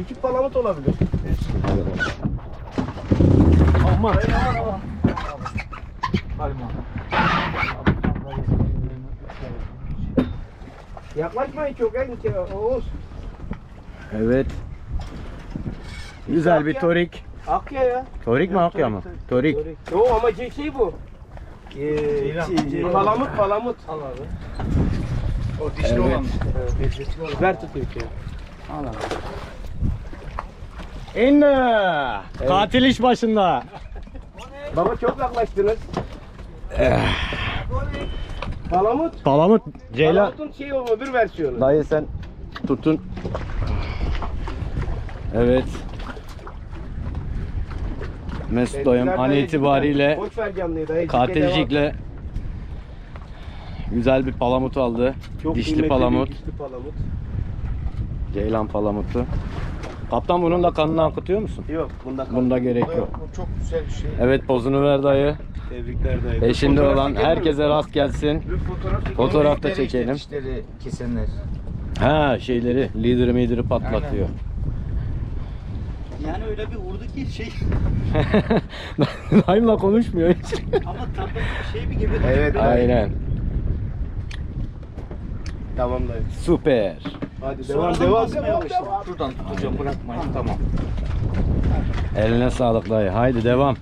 Küçük palamut olabilir. Aman. Yaklaşmayın çok en Oğuz. Evet. Güzel bir torik. Akya ya. Torik mi akya mı? Torik. Yo ama şey, şey bu. Ee, şey, palamut palamut. Al abi. O dişli Evet. olan. Ver tutayım şey. İnne. Katil iş başında. Baba çok yaklaştınız. Palamut. Palamut. Ceylan. Palamut'un şey olma bir versiyonu. Dayı sen tutun. Evet. Mesut dayım an itibariyle katilcikle güzel bir palamut aldı. Çok dişli palamut. Dişli palamut. Ceylan palamutu. Kaptan bunun da kanını akıtıyor musun? Yok bunda kaldı. Bunda gerek yok. Bu çok güzel bir şey. Evet pozunu ver dayı. Tebrikler dayı. Eşinde Fotoğraf olan çekelim herkese mi? rast gelsin. Bir fotoğraf çekelim. Fotoğraf da çekelim. Dişleri kesenler. Ha şeyleri lideri mideri patlatıyor. Yani öyle bir vurdu ki şey Dayımla konuşmuyor hiç. ama tatlı bir şey bir gibi. Evet. Aynen. Tamam dayı. Süper. Hadi devam devam. devam, devam. Şuradan tutacağım bırakmayın tamam. Eline sağlık dayı. Haydi devam.